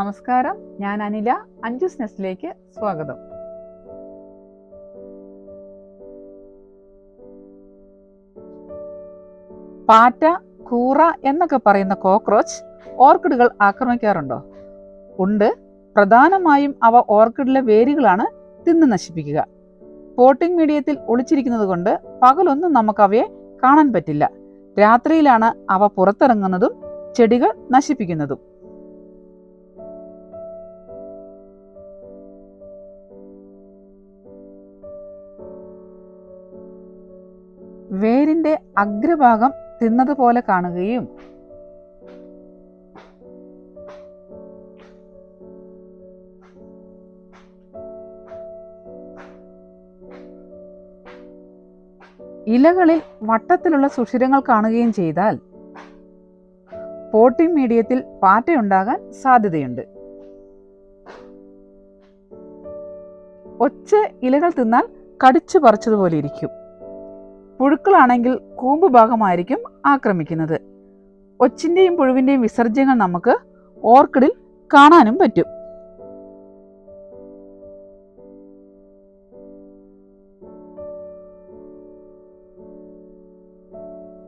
നമസ്കാരം. ഞാൻ അനില. അഞ്ജുസ് നെസ്റ്റിലേക്ക് സ്വാഗതം. പാറ്റ കൂറ എന്നൊക്കെ പറയുന്ന കോക്രോച്ച് ഓർക്കിഡുകൾ ആക്രമിക്കാറുണ്ടോ? ഉണ്ട്. പ്രധാനമായും അവ ഓർക്കിഡിലെ വേരുകളാണ് തിന്നു നശിപ്പിക്കുക. പോട്ടിംഗ് മീഡിയത്തിൽ ഒളിച്ചിരിക്കുന്നത് കൊണ്ട് പകലൊന്നും നമുക്ക് അവയെ കാണാൻ പറ്റില്ല. രാത്രിയിലാണ് അവ പുറത്തിറങ്ങുന്നതും ചെടികൾ നശിപ്പിക്കുന്നതും. വേരിന്റെ അഗ്രഭാഗം തിന്നതുപോലെ കാണുകയും ഇലകളിൽ വട്ടത്തിലുള്ള സുഷിരങ്ങൾ കാണുകയും ചെയ്താൽ പോട്ടിംഗ് മീഡിയത്തിൽ പാറ്റയുണ്ടാകാൻ സാധ്യതയുണ്ട്. ഒച്ച ഇലകൾ തിന്നാൽ കടിച്ചു പറിച്ചതുപോലെ ഇരിക്കും. പുഴുക്കളാണെങ്കിൽ കൂമ്പ് ഭാഗമായിരിക്കും ആക്രമിക്കുന്നത്. ഒച്ചിന്റെയും പുഴുവിന്റെയും വിസർജ്യങ്ങൾ നമുക്ക് ഓർക്കിഡിൽ കാണാനും പറ്റും.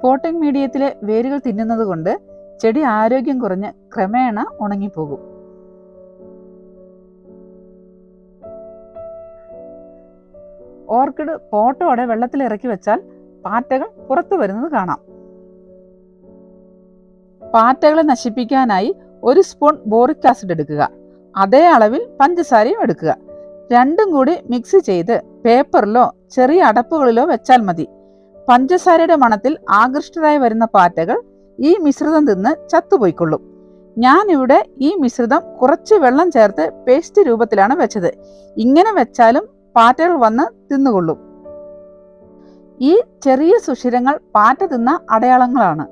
പോട്ടിംഗ് മീഡിയത്തിലെ വേരുകൾ തിന്നുന്നത് കൊണ്ട് ചെടി ആരോഗ്യം കുറഞ്ഞ് ക്രമേണ ഉണങ്ങിപ്പോകും. ഓർക്കിഡ് പോട്ടോടെ വെള്ളത്തിൽ ഇറക്കി വെച്ചാൽ പാറ്റകൾ പുറത്തു വരുന്നത് കാണാം. പാറ്റകളെ നശിപ്പിക്കാനായി ഒരു സ്പൂൺ ബോറിക് ആസിഡ് എടുക്കുക. അതേ അളവിൽ പഞ്ചസാരയും എടുക്കുക. രണ്ടും കൂടി മിക്സ് ചെയ്ത് പേപ്പറിലോ ചെറിയ അടപ്പുകളിലോ വെച്ചാൽ മതി. പഞ്ചസാരയുടെ മണത്തിൽ ആകൃഷ്ടരായി വരുന്ന പാറ്റകൾ ഈ മിശ്രിതം തിന്ന് ചത്തുപോയിക്കൊള്ളും. ഞാനിവിടെ ഈ മിശ്രിതം കുറച്ച് വെള്ളം ചേർത്ത് പേസ്റ്റ് രൂപത്തിലാണ് വെച്ചത്. ഇങ്ങനെ വെച്ചാലും പാറ്റകൾ വന്ന് തിന്നുകൊള്ളും. ഈ ചെറിയ സുഷിരങ്ങൾ പാറ്റ തിന്ന അടയാളങ്ങളാണ്.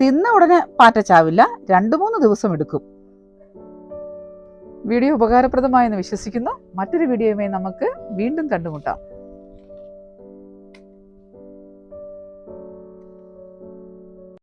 തിന്ന ഉടനെ പാറ്റ ചാവില്ല രണ്ടു മൂന്ന് ദിവസം എടുക്കും. വീഡിയോ ഉപകാരപ്രദമായെന്ന് വിശ്വസിക്കുന്നു. മറ്റൊരു വീഡിയോയുമായി നമുക്ക് വീണ്ടും കണ്ടുമുട്ടാം.